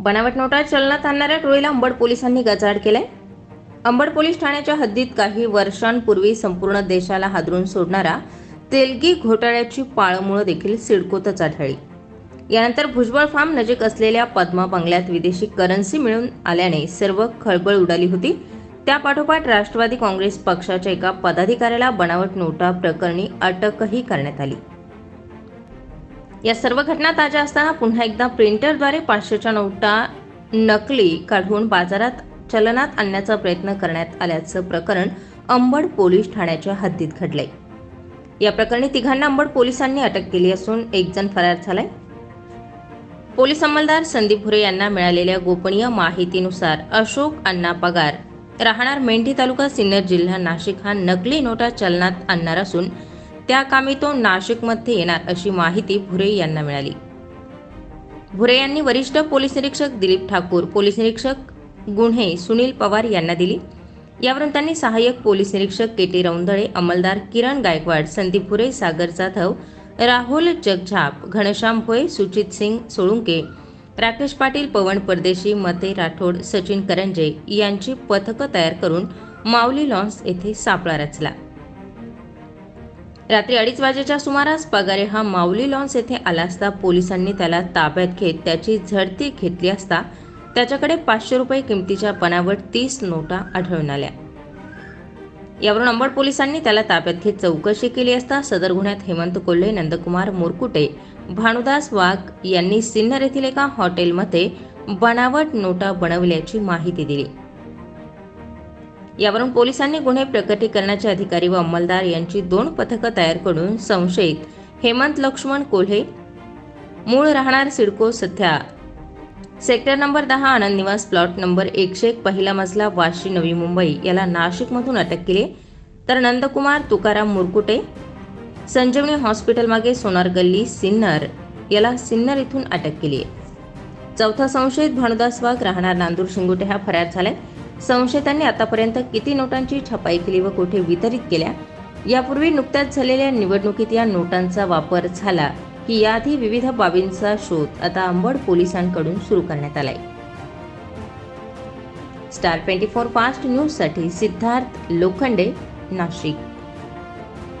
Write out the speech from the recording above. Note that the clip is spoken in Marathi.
बनावट नोटा चलनात आणणाऱ्या टोळीला अंबड पोलिसांनी गजाड केलाय. अंबड पोलीस ठाण्याच्या हद्दीत काही वर्षांपूर्वी संपूर्ण देशाला हादरून सोडणारा तेलगी घोटाळ्याची पाळमुळं देखील सिडकोतच आढळली. यानंतर भुजबळ फार्म नजीक असलेल्या पद्मा बंगल्यात विदेशी करन्सी मिळून आल्याने सर्व खळबळ उडाली होती. त्यापाठोपाठ राष्ट्रवादी काँग्रेस पक्षाच्या एका पदाधिकाऱ्याला बनावट नोटा प्रकरणी अटकही करण्यात आली. या सर्व घटना ताज्या असताना पुन्हा एकदा प्रिंटरद्वारे पाचशेच्या नोटा नकली काढून बाजारात चलनात आणण्याचा प्रयत्न करण्यात आल्याचं प्रकरण अंबड पोलीस ठाण्याच्या हद्दीत घडलंय. या प्रकरणी तिघांना अंबड पोलिसांनी अटक केली असून एक जण फरार झालाय. पोलीस अंमलदार संदीप भुरे यांना मिळालेल्या गोपनीय माहितीनुसार अशोक अण्णा पगार राहणार मेंढी तालुका सिन्नर जिल्हा नाशिक हा नकली नोटा चलनात आणणार असून त्या कामी तो नाशिकमध्ये येणार अशी माहिती भुरे यांना मिळाली. भुरे यांनी वरिष्ठ पोलीस निरीक्षक दिलीप ठाकूर पोलीस निरीक्षक गुन्हे सुनील पवार यांना दिली. यावरून त्यांनी सहाय्यक पोलीस निरीक्षक के टी रौंदळे अंमलदार किरण गायकवाड संदीप भुरे सागर जाधव राहुल जगझाप घनश्याम भोये सुचित सिंग सोळुंके राकेश पाटील पवन परदेशी मते राठोड सचिन करंजे यांची पथकं तयार करून माऊली लॉन्स येथे सापळा रचला. रात्री अडीच वाजेच्या सुमारास पगारे हा माऊली लॉन्स येथे आला असता पोलिसांनी त्याला ताब्यात घेत त्याची झडती घेतली असता त्याच्याकडे पाचशे रुपये किमतीच्या बनावट तीस नोटा आढळून आल्या. यावरून अंबड पोलिसांनी त्याला ताब्यात घेत चौकशी केली असता सदर गुन्ह्यात हेमंत कोल्हे नंदकुमार मोरकुटे भानुदास वाघ यांनी सिन्नर येथील एका हॉटेलमध्ये बनावट नोटा बनवल्याची माहिती दिली. यावरून पोलिसांनी गुन्हे प्रकटीकरणाचे अधिकारी व अंमलदार यांची दोन पथकं तयार करून संशयित हेमंत लक्ष्मण कोल्हे मूळ राहणार सिडको सध्या. सेक्टर नंबर दहा आनंद निवास प्लॉट नंबर एकशे एक पहिला मजला वाशी नवी मुंबई. याला नाशिकमधून अटक केली तर नंदकुमार तुकाराम मुरकुटे संजीवनी हॉस्पिटल मागे सोनार गल्ली सिन्नर. याला सिन्नर इथून अटक केली चौथा संशयित भानुदास वाघ राहणार नांदूर शिंगोटे हा फरार झालाय. संशयितांनी आतापर्यंत किती नोटांची छपाई केली व कुठे वितरित केल्या? यापूर्वी नुकत्याच झालेल्या निवडणुकीत या नोटांचा वापर झाला की याआधी विविध बाबींचा शोध आता अंबड पोलिसांकडून सुरू करण्यात आलाय. स्टार ट्वेंटी फोर फास्ट न्यूजसाठी सिद्धार्थ लोखंडे नाशिक.